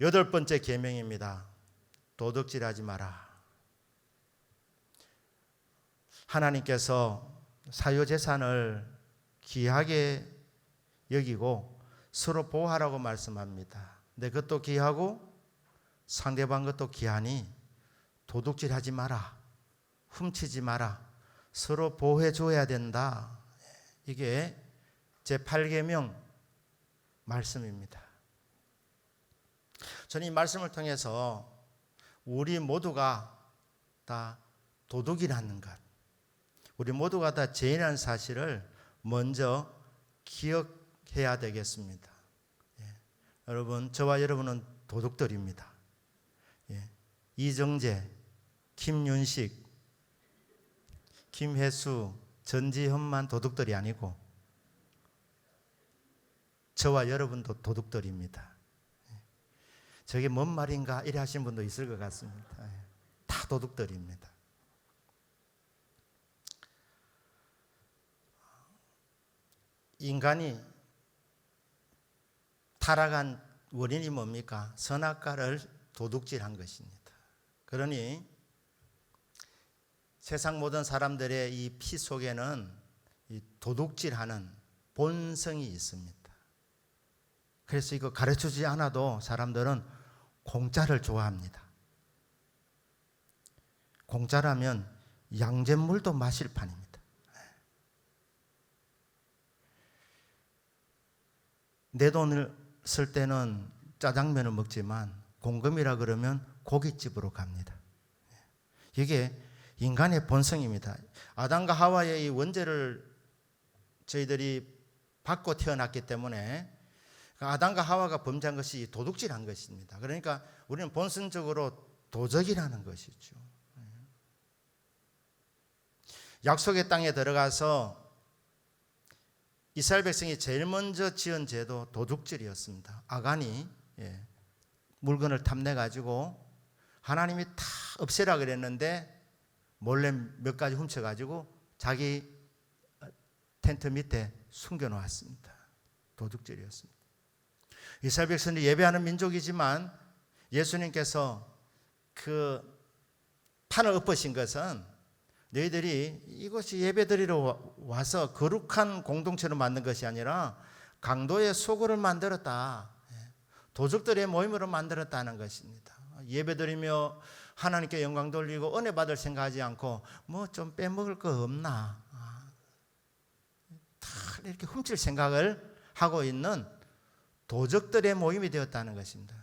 여덟 번째 계명입니다. 도둑질하지 마라. 하나님께서 사유 재산을 귀하게 여기고 서로 보호하라고 말씀합니다. 내 것도 귀하고 상대방 것도 귀하니 도둑질하지 마라. 훔치지 마라. 서로 보호해 줘야 된다. 이게 제 8계명 말씀입니다. 저는 이 말씀을 통해서 우리 모두가 다 도둑이라는 것, 우리 모두가 다 죄인이라는 사실을 먼저 기억해야 되겠습니다. 예. 여러분, 저와 여러분은 도둑들입니다. 예. 이정재, 김윤식, 김혜수, 전지현만 도둑들이 아니고 저와 여러분도 도둑들입니다. 예. 저게 뭔 말인가 이래 하신 분도 있을 것 같습니다. 예. 다 도둑들입니다. 인간이 타락한 원인이 뭡니까? 선악과를 도둑질한 것입니다. 그러니 세상 모든 사람들의 이 피 속에는 이 도둑질하는 본성이 있습니다. 그래서 이거 가르쳐 주지 않아도 사람들은 공짜를 좋아합니다. 공짜라면 양잿물도 마실 판입니다. 내 돈을 쓸 때는 짜장면을 먹지만 공금이라 그러면 고깃집으로 갑니다. 이게 인간의 본성입니다. 아담과 하와의 이 원죄를 저희들이 받고 태어났기 때문에 아담과 하와가 범죄한 것이 도둑질한 것입니다. 그러니까 우리는 본성적으로 도적이라는 것이죠. 약속의 땅에 들어가서 이스라엘 백성이 제일 먼저 지은 죄도 도둑질이었습니다. 아간이 예, 물건을 탐내 가지고 하나님이 다 없애라 그랬는데 몰래 몇 가지 훔쳐 가지고 자기 텐트 밑에 숨겨 놓았습니다. 도둑질이었습니다. 이스라엘 백성이 예배하는 민족이지만 예수님께서 그 판을 엎으신 것은 너희들이 이것이 예배드리러 와서 거룩한 공동체로 만든 것이 아니라 강도의 소굴을 만들었다. 도적들의 모임으로 만들었다는 것입니다. 예배드리며 하나님께 영광 돌리고 은혜 받을 생각하지 않고 뭐 좀 빼먹을 거 없나. 다 이렇게 훔칠 생각을 하고 있는 도적들의 모임이 되었다는 것입니다.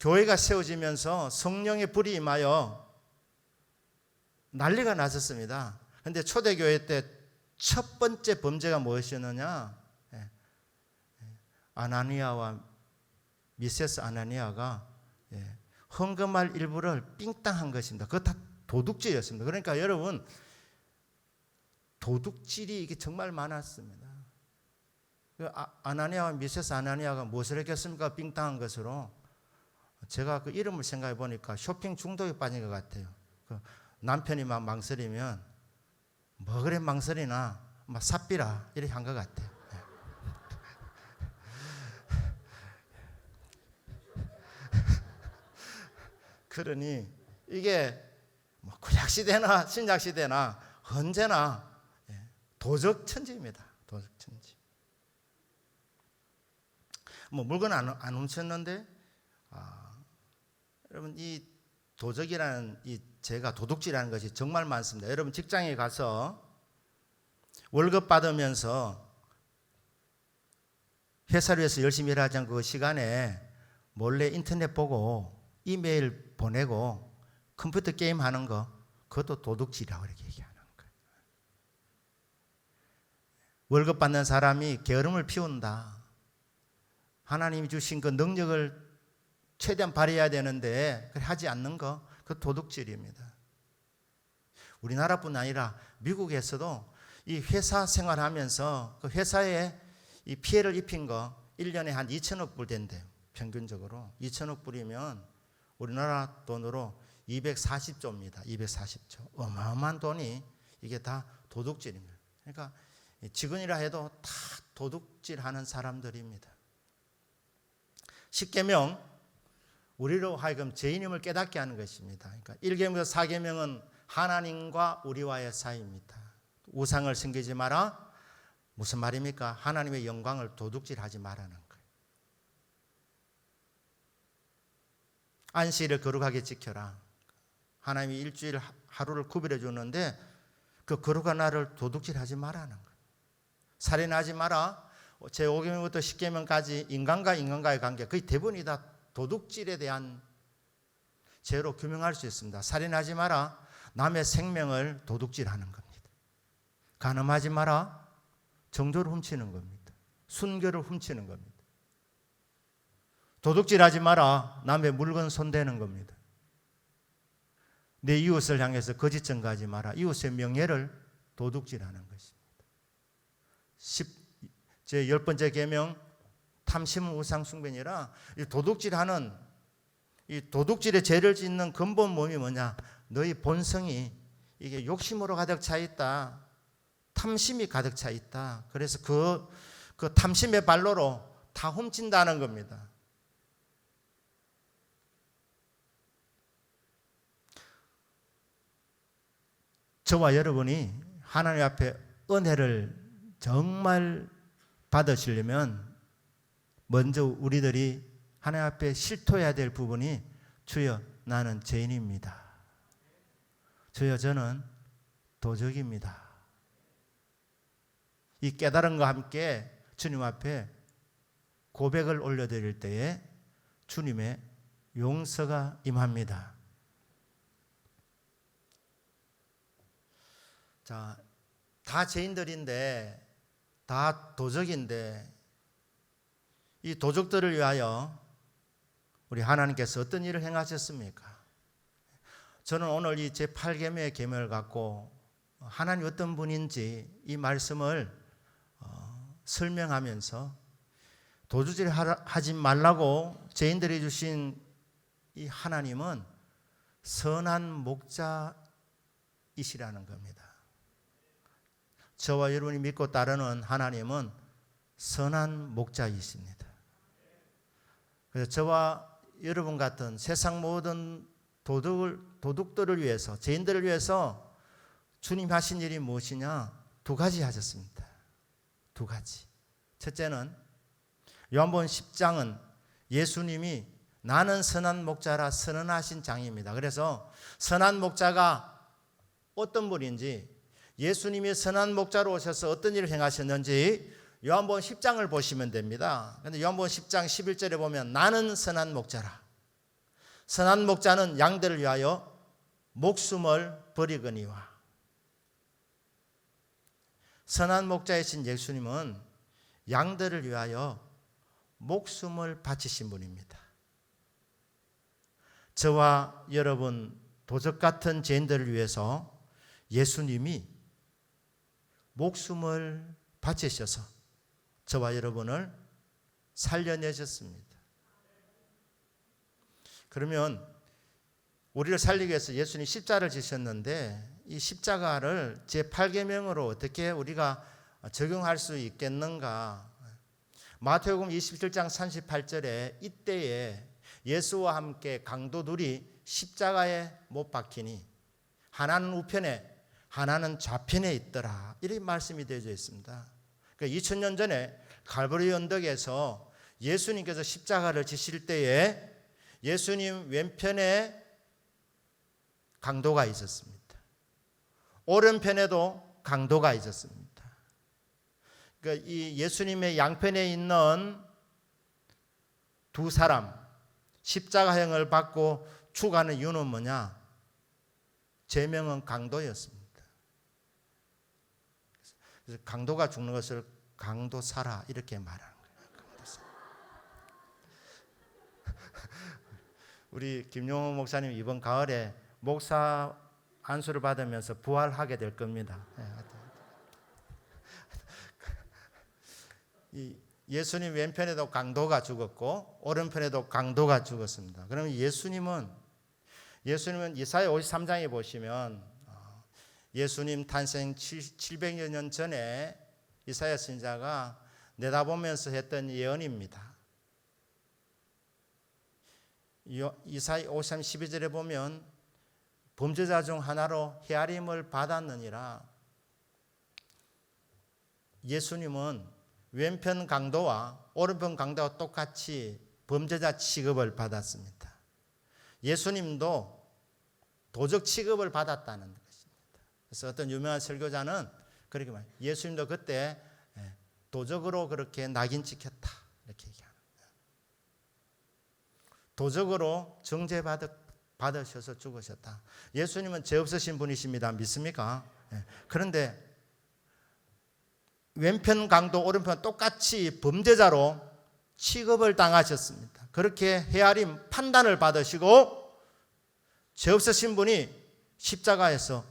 교회가 세워지면서 성령의 불이 임하여 난리가 났었습니다. 근데 초대교회 때 첫 번째 범죄가 무엇이었느냐? 예. 아나니아와 미세스 아나니아가 예. 헌금할 일부를 삥땅한 것입니다. 그거 다 도둑질이었습니다. 그러니까 여러분 도둑질이 이게 정말 많았습니다. 그 아, 아나니아와 미세스 아나니아가 무엇을 했겠습니까? 삥땅한 것으로 제가 그 이름을 생각해 보니까 쇼핑 중독에 빠진 것 같아요. 그 남편이 막 망설이면 뭐 그래 망설이나 막 삽비라 이렇게 한 것 같아요. 그러니 이게 뭐 구약 시대나 신약 시대나 언제나 도적 천지입니다. 도적 천지. 뭐 물건 안, 안 훔쳤는데 아, 여러분 이 도적이라는 이 제가 도둑질하는 것이 정말 많습니다. 여러분 직장에 가서 월급 받으면서 회사를 위해서 열심히 일하지 않고 그 시간에 몰래 인터넷 보고 이메일 보내고 컴퓨터 게임 하는 거 그것도 도둑질이라고 이렇게 얘기하는 거예요. 월급 받는 사람이 게으름을 피운다. 하나님이 주신 그 능력을 최대한 발휘해야 되는데 하지 않는 거, 그 도둑질입니다. 우리나라뿐 아니라 미국에서도 이 회사 생활하면서 그 회사에 이 피해를 입힌 거 1년에 한 2천억 불 된대요. 평균적으로. 2천억 불이면 우리나라 돈으로 240조입니다. 240조. 어마어마한 돈이 이게 다 도둑질입니다. 그러니까 직원이라 해도 다 도둑질 하는 사람들입니다. 십계명 우리로 하여금 죄인임을 깨닫게 하는 것입니다. 그러니까 1계명부터 4계명은 하나님과 우리와의 사이입니다. 우상을 섬기지 마라. 무슨 말입니까? 하나님의 영광을 도둑질하지 말라는 거예요. 안식일을 거룩하게 지켜라. 하나님이 일주일 하루를 구별해 주는데 그 거룩한 날을 도둑질하지 말라는 거예요. 살인하지 마라. 제 5계명부터 10계명까지 인간과 인간과의 관계 거의 대부분이 다 도둑질에 대한 죄로 규명할 수 있습니다. 살인하지 마라. 남의 생명을 도둑질하는 겁니다. 간음하지 마라. 정조를 훔치는 겁니다. 순결을 훔치는 겁니다. 도둑질하지 마라. 남의 물건 손대는 겁니다. 내 이웃을 향해서 거짓 증가하지 마라. 이웃의 명예를 도둑질하는 것입니다. 10, 제열 번째 계명 탐심은 우상 숭배니라. 이 도둑질하는 이 도둑질의 죄를 짓는 근본 몸이 뭐냐? 너희 본성이 이게 욕심으로 가득 차 있다. 탐심이 가득 차 있다. 그래서 그, 그 탐심의 발로로 다 훔친다는 겁니다. 저와 여러분이 하나님 앞에 은혜를 정말 받으시려면 먼저 우리들이 하나님 앞에 실토해야 될 부분이 주여 나는 죄인입니다. 주여 저는 도적입니다. 이 깨달음과 함께 주님 앞에 고백을 올려드릴 때에 주님의 용서가 임합니다. 자, 다 죄인들인데, 다 도적인데, 이 도적들을 위하여 우리 하나님께서 어떤 일을 행하셨습니까? 저는 오늘 이 제8계명의 계명을 갖고 하나님 어떤 분인지 이 말씀을 어, 설명하면서 도주질 하지 말라고 죄인들이 주신 이 하나님은 선한 목자이시라는 겁니다. 저와 여러분이 믿고 따르는 하나님은 선한 목자이십니다. 그래서 저와 여러분 같은 세상 모든 도둑을, 도둑들을 위해서, 죄인들을 위해서 주님 하신 일이 무엇이냐? 두 가지 하셨습니다. 두 가지. 첫째는 요한복음 10장은 예수님이 나는 선한 목자라 선언하신 장입니다. 그래서 선한 목자가 어떤 분인지 예수님이 선한 목자로 오셔서 어떤 일을 행하셨는지 요한복음 10장을 보시면 됩니다. 근데 요한복음 10장 11절에 보면 나는 선한 목자라. 선한 목자는 양들을 위하여 목숨을 버리거니와. 선한 목자이신 예수님은 양들을 위하여 목숨을 바치신 분입니다. 저와 여러분 도적 같은 죄인들을 위해서 예수님이 목숨을 바치셔서 저와 여러분을 살려내셨습니다. 그러면 우리를 살리기 위해서 예수님 십자를 지셨는데 이 십자가를 제 8계명으로 어떻게 우리가 적용할 수 있겠는가? 마태복음 27장 38절에 이때에 예수와 함께 강도들이 십자가에 못 박히니 하나는 우편에 하나는 좌편에 있더라. 이렇게 말씀이 되어져 있습니다. 그러니까 2000년 전에 갈보리 언덕에서 예수님께서 십자가를 지실 때에 예수님 왼편에 강도가 있었습니다. 오른편에도 강도가 있었습니다. 그러니까 이 예수님의 양편에 있는 두 사람 십자가형을 받고 죽어가는 이유는 뭐냐? 제명은 강도였습니다. 그래서 강도가 죽는 것을 강도사라 이렇게 말하는 거예요. 우리 김용호 목사님 이번 가을에 목사 안수를 받으면서 부활하게 될 겁니다. 이 예수님 왼편에도 강도가 죽었고 오른편에도 강도가 죽었습니다. 그러면 예수님은 예수님은 이사야 53장에 보시면 예수님 탄생 700여 년 전에 이사야 선자가 내다보면서 했던 예언입니다. 요- 이사이 53 12절에 보면 범죄자 중 하나로 헤아림을 받았느니라. 예수님은 왼편 강도와 오른편 강도와 똑같이 범죄자 취급을 받았습니다. 예수님도 도적 취급을 받았다는. 그래서 어떤 유명한 설교자는 그렇게 말 예수님도 그때 예, 도적으로 그렇게 낙인 찍혔다. 이렇게 얘기하는 거예요. 도적으로 정죄받으, 받으셔서 죽으셨다. 예수님은 죄 없으신 분이십니다. 믿습니까? 예. 그런데 왼편 강도 오른편 똑같이 범죄자로 취급을 당하셨습니다. 그렇게 헤아림 판단을 받으시고 죄 없으신 분이 십자가에서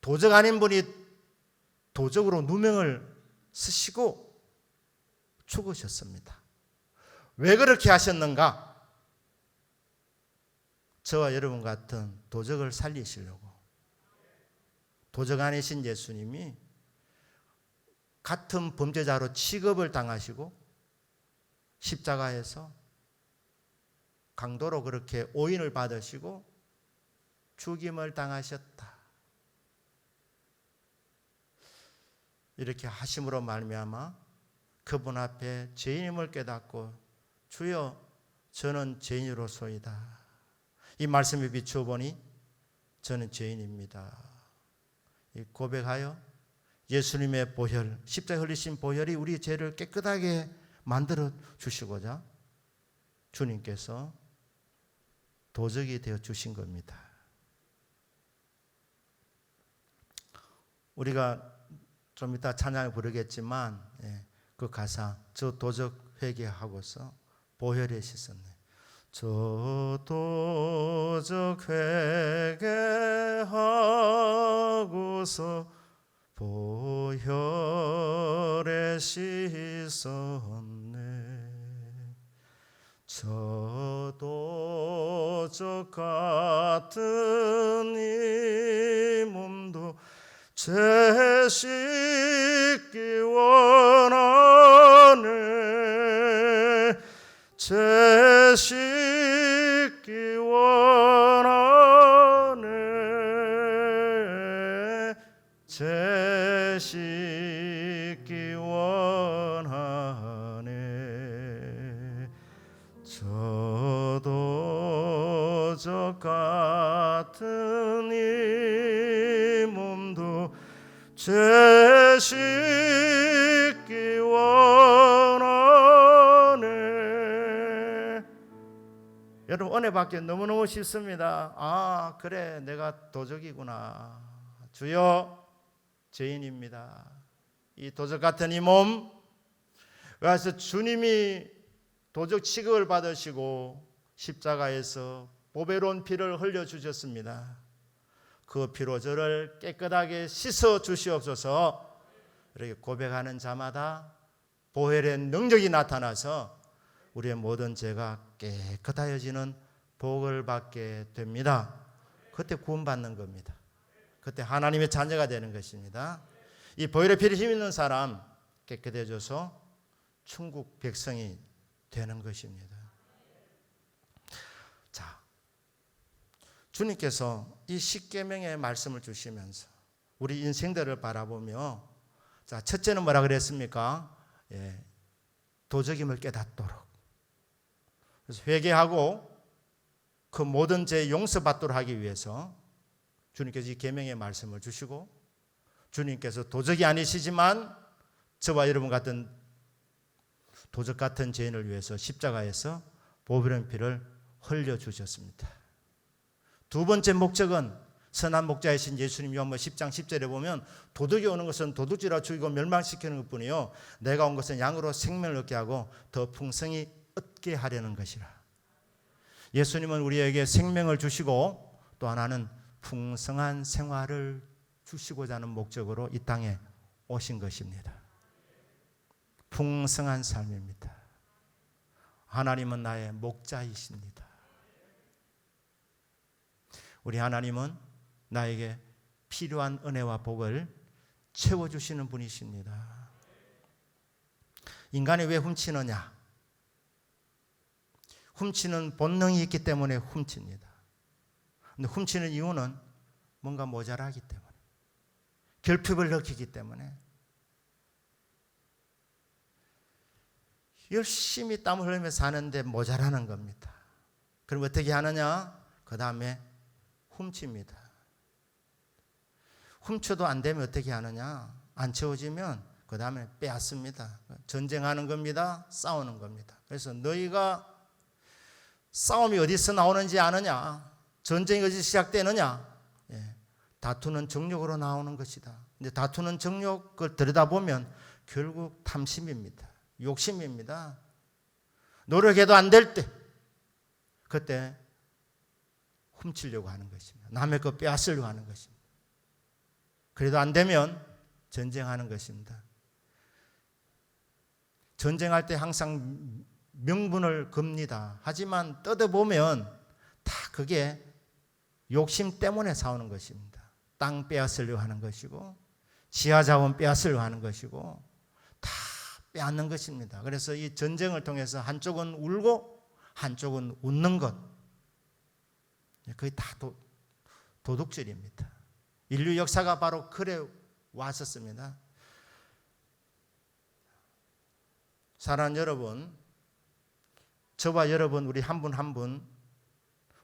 도적 아닌 분이 도적으로 누명을 쓰시고 죽으셨습니다. 왜 그렇게 하셨는가? 저와 여러분 같은 도적을 살리시려고 도적 아니신 예수님이 같은 범죄자로 취급을 당하시고 십자가에서 강도로 그렇게 오인을 받으시고 죽임을 당하셨다. 이렇게 하심으로 말미암아 그분 앞에 죄인임을 깨닫고 주여 저는 죄인으로소이다. 이 말씀에 비추어 보니 저는 죄인입니다. 이 고백하여 예수님의 보혈, 십자가 흘리신 보혈이 우리 죄를 깨끗하게 만들어 주시고자 주님께서 도적이 되어 주신 겁니다. 우리가 좀 이따 찬양을 부르겠지만 예, 그 가사 저 도적 회개하고서 보혈에 씻었네. 저 도적 회개하고서 보혈에 씻었네. 저 도적 같은 이 몸 씻기 원하네. 제 씻기 원하네. 제 씻기 원하네. 저도 저 같은 이 몸도 제 씻기 원하네. 여러분 은혜 받기 너무너무 쉽습니다. 아 그래 내가 도적이구나. 주여 죄인입니다. 이 도적 같은 이 몸 그래서 주님이 도적 취급을 받으시고 십자가에서 보배로운 피를 흘려 주셨습니다. 그 피로 저를 깨끗하게 씻어 주시옵소서. 이렇게 고백하는 자마다 보혈의 능력이 나타나서 우리의 모든 죄가 깨끗하여지는 복을 받게 됩니다. 그때 구원받는 겁니다. 그때 하나님의 자녀가 되는 것입니다. 이 보혈의 피를 힘 있는 사람 깨끗해져서 천국 백성이 되는 것입니다. 주님께서 이 십계명의 말씀을 주시면서 우리 인생들을 바라보며 자, 첫째는 뭐라 그랬습니까? 예, 도적임을 깨닫도록. 그래서 회개하고 그 모든 죄 용서받도록 하기 위해서 주님께서 이 계명의 말씀을 주시고 주님께서 도적이 아니시지만 저와 여러분 같은 도적 같은 죄인을 위해서 십자가에서 보혈의 피를 흘려 주셨습니다. 두 번째 목적은 선한 목자이신 예수님 요한복 10장 10절에 보면 도둑이 오는 것은 도둑질하고 죽이고 멸망시키는 것뿐이요 내가 온 것은 양으로 생명을 얻게 하고 더 풍성히 얻게 하려는 것이라. 예수님은 우리에게 생명을 주시고 또 하나는 풍성한 생활을 주시고자 하는 목적으로 이 땅에 오신 것입니다. 풍성한 삶입니다. 하나님은 나의 목자이십니다. 우리 하나님은 나에게 필요한 은혜와 복을 채워주시는 분이십니다. 인간이 왜 훔치느냐? 훔치는 본능이 있기 때문에 훔칩니다. 근데 훔치는 이유는 뭔가 모자라기 때문에 결핍을 느끼기 때문에 열심히 땀 흘리며 사는데 모자라는 겁니다. 그럼 어떻게 하느냐? 그 다음에 훔칩니다. 훔쳐도 안 되면 어떻게 하느냐? 안 채워지면 그 다음에 빼앗습니다. 전쟁하는 겁니다. 싸우는 겁니다. 그래서 너희가 싸움이 어디서 나오는지 아느냐? 전쟁이 어디서 시작되느냐? 예, 다투는 정욕으로 나오는 것이다. 근데 다투는 정욕을 들여다보면 결국 탐심입니다. 욕심입니다. 노력해도 안 될 때, 그때 훔치려고 하는 것입니다. 남의 것 빼앗으려고 하는 것입니다. 그래도 안 되면 전쟁하는 것입니다. 전쟁할 때 항상 명분을 겁니다. 하지만 뜯어보면 다 그게 욕심 때문에 싸우는 것입니다. 땅 빼앗으려고 하는 것이고, 지하 자원 빼앗으려고 하는 것이고, 다 빼앗는 것입니다. 그래서 이 전쟁을 통해서 한쪽은 울고, 한쪽은 웃는 것. 거의 다 도, 도둑질입니다. 인류 역사가 바로 그래 왔었습니다. 사랑하는 여러분, 저와 여러분, 우리 한 분 한 분,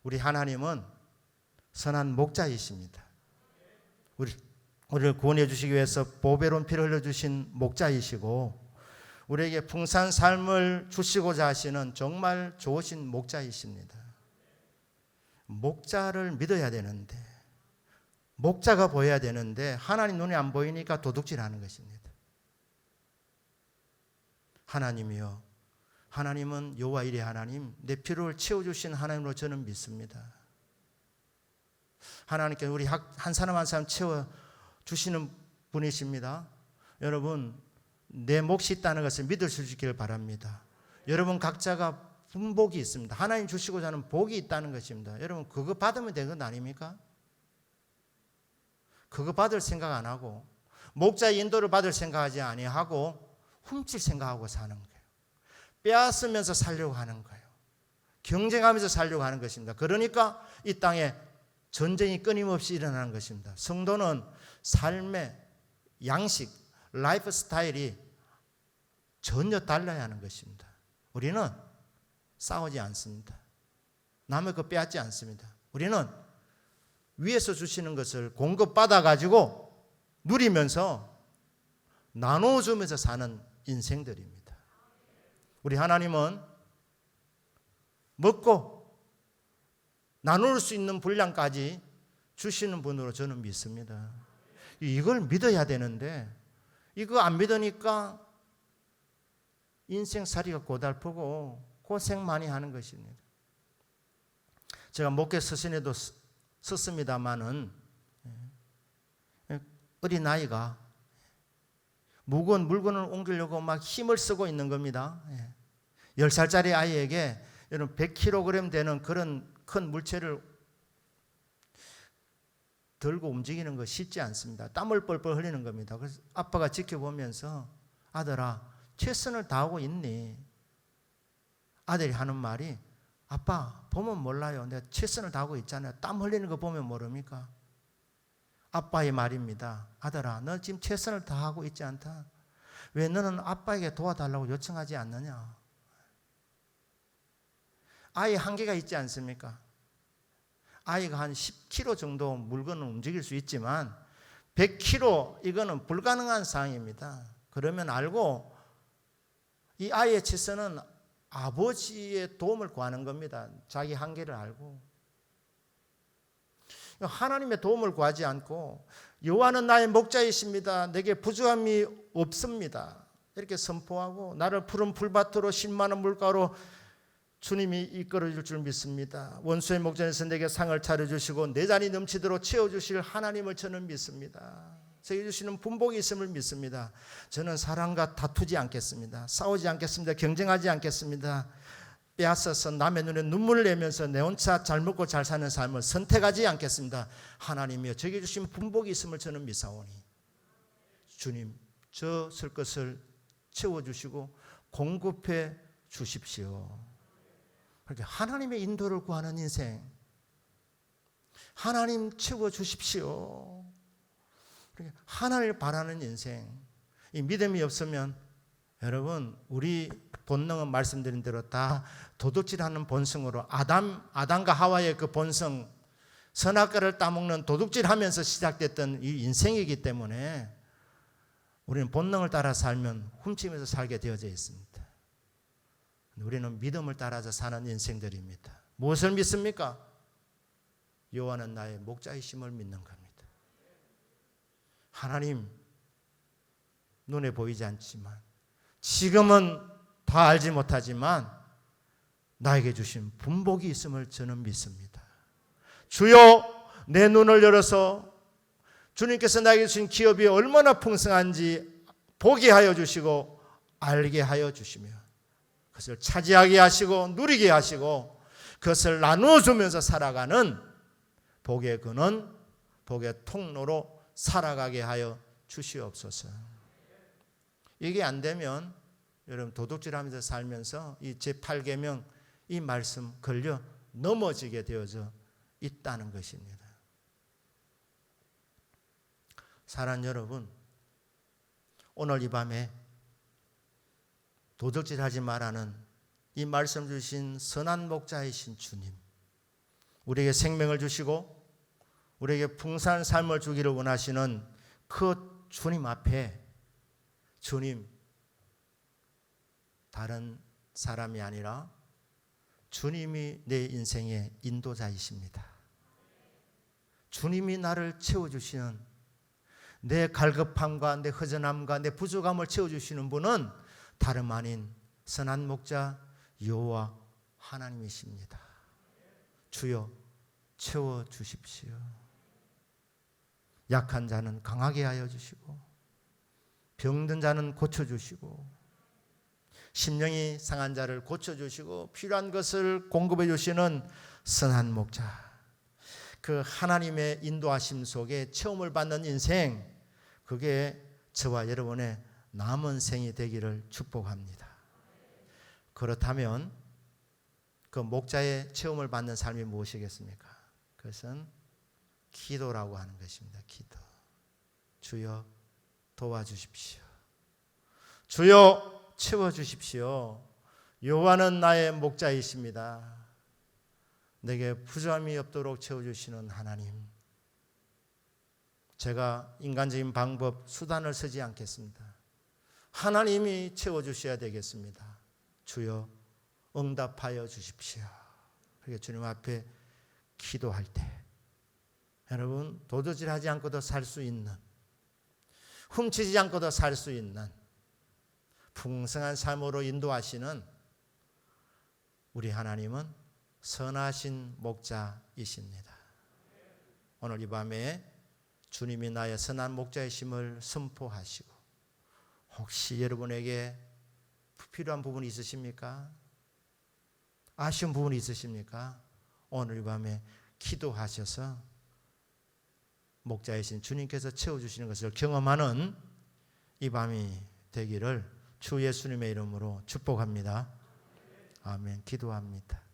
우리 하나님은 선한 목자이십니다. 우리, 우리를 구원해 주시기 위해서 보배로운 피를 흘려 주신 목자이시고, 우리에게 풍성한 삶을 주시고자 하시는 정말 좋으신 목자이십니다. 목자를 믿어야 되는데, 목자가 보여야 되는데, 하나님 눈에 안 보이니까 도둑질 하는 것입니다. 하나님이요. 하나님은 여호와 이레 하나님, 내 필요를 채워 주신 하나님으로 저는 믿습니다. 하나님께 우리 한 사람 한 사람 채워 주시는 분이십니다. 여러분 내 몫이 있다는 것을 믿을 수 있기를 바랍니다. 여러분 각자가 분복이 있습니다. 하나님 주시고자 하는 복이 있다는 것입니다. 여러분 그거 받으면 되는 것 아닙니까? 그거 받을 생각 안 하고 목자의 인도를 받을 생각하지 아니하고 훔칠 생각하고 사는 거예요. 빼앗으면서 살려고 하는 거예요. 경쟁하면서 살려고 하는 것입니다. 그러니까 이 땅에 전쟁이 끊임없이 일어나는 것입니다. 성도는 삶의 양식, 라이프 스타일이 전혀 달라야 하는 것입니다. 우리는 싸우지 않습니다. 남의 것 빼앗지 않습니다. 우리는 위에서 주시는 것을 공급받아 가지고 누리면서 나눠주면서 사는 인생들입니다. 우리 하나님은 먹고 나눌 수 있는 분량까지 주시는 분으로 저는 믿습니다. 이걸 믿어야 되는데 이거 안 믿으니까 인생살이가 고달프고 고생 많이 하는 것입니다. 제가 목회 서신에도 썼습니다마는 예, 어린 아이가 무거운 물건을 옮기려고 막 힘을 쓰고 있는 겁니다. 10살짜리 예. 아이에게 여러분 100kg 되는 그런 큰 물체를 들고 움직이는 거 쉽지 않습니다. 땀을 뻘뻘 흘리는 겁니다. 그래서 아빠가 지켜보면서 아들아 최선을 다하고 있니? 아들이 하는 말이 아빠 보면 몰라요. 내가 최선을 다하고 있잖아요. 땀 흘리는 거 보면 모릅니까? 아빠의 말입니다. 아들아, 너 지금 최선을 다하고 있지 않다. 왜 너는 아빠에게 도와달라고 요청하지 않느냐? 아이 한계가 있지 않습니까? 아이가 한 10kg 정도 물건을 움직일 수 있지만 100kg 이거는 불가능한 상황입니다. 그러면 알고 이 아이의 최선은 아버지의 도움을 구하는 겁니다. 자기 한계를 알고. 하나님의 도움을 구하지 않고 여호와는 나의 목자이십니다. 내게 부족함이 없습니다. 이렇게 선포하고 나를 푸른 풀밭으로 신만한 물가로 주님이 이끌어 줄 줄 믿습니다. 원수의 목전에서 내게 상을 차려 주시고 내 잔이 넘치도록 채워 주실 하나님을 저는 믿습니다. 저희 주시는 분복이 있음을 믿습니다. 저는 사랑과 다투지 않겠습니다. 싸우지 않겠습니다. 경쟁하지 않겠습니다. 빼앗아서 남의 눈에 눈물을 내면서 내 혼자 잘 먹고 잘 사는 삶을 선택하지 않겠습니다. 하나님이여 저에게 주신 분복이 있음을 저는 믿사오니 주님 저 쓸 것을 채워주시고 공급해 주십시오. 그렇게 하나님의 인도를 구하는 인생. 하나님 채워 주십시오. 하나님을 바라는 인생. 이 믿음이 없으면 여러분 우리 본능은 말씀드린 대로 다 도둑질하는 본성으로 아담 아담과 하와의 그 본성 선악과를 따먹는 도둑질하면서 시작됐던 이 인생이기 때문에 우리는 본능을 따라 살면 훔치면서 살게 되어져 있습니다. 우리는 믿음을 따라서 사는 인생들입니다. 무엇을 믿습니까? 여호와는 나의 목자이심을 믿는 겁니다. 하나님 눈에 보이지 않지만 지금은 다 알지 못하지만 나에게 주신 분복이 있음을 저는 믿습니다. 주여 내 눈을 열어서 주님께서 나에게 주신 기업이 얼마나 풍성한지 보게 하여 주시고 알게 하여 주시며 그것을 차지하게 하시고 누리게 하시고 그것을 나누어 주면서 살아가는 복의 근원, 복의 통로로 살아가게 하여 주시옵소서. 이게 안 되면 여러분 도둑질하면서 살면서 이 제8계명 이 말씀 걸려 넘어지게 되어져 있다는 것입니다. 사랑 여러분, 오늘 이 밤에 도둑질하지 말라는 이 말씀 주신 선한 목자이신 주님, 우리에게 생명을 주시고 우리에게 풍성한 삶을 주기를 원하시는 그 주님 앞에 주님 다른 사람이 아니라 주님이 내 인생의 인도자이십니다. 주님이 나를 채워주시는 내 갈급함과 내 허전함과 내 부족함을 채워주시는 분은 다름 아닌 선한 목자 여호와 하나님이십니다. 주여 채워 주십시오. 약한 자는 강하게 하여 주시고 병든 자는 고쳐 주시고 심령이 상한 자를 고쳐 주시고 필요한 것을 공급해 주시는 선한 목자. 그 하나님의 인도하심 속에 체험을 받는 인생 그게 저와 여러분의 남은 생이 되기를 축복합니다. 그렇다면 그 목자의 체험을 받는 삶이 무엇이겠습니까? 그것은 기도라고 하는 것입니다. 기도. 주여 도와주십시오. 주여 채워 주십시오. 여호와는 나의 목자이십니다. 내게 부족함이 없도록 채워 주시는 하나님. 제가 인간적인 방법 수단을 쓰지 않겠습니다. 하나님이 채워 주셔야 되겠습니다. 주여 응답하여 주십시오. 그렇게 주님 앞에 기도할 때 여러분 도둑질하지 않고도 살 수 있는 훔치지 않고도 살 수 있는 풍성한 삶으로 인도하시는 우리 하나님은 선하신 목자이십니다. 오늘 이 밤에 주님이 나의 선한 목자이심을 선포하시고 혹시 여러분에게 필요한 부분이 있으십니까? 아쉬운 부분이 있으십니까? 오늘 이 밤에 기도하셔서 목자이신 주님께서 채워주시는 것을 경험하는 이 밤이 되기를 주 예수님의 이름으로 축복합니다. 아멘. 기도합니다.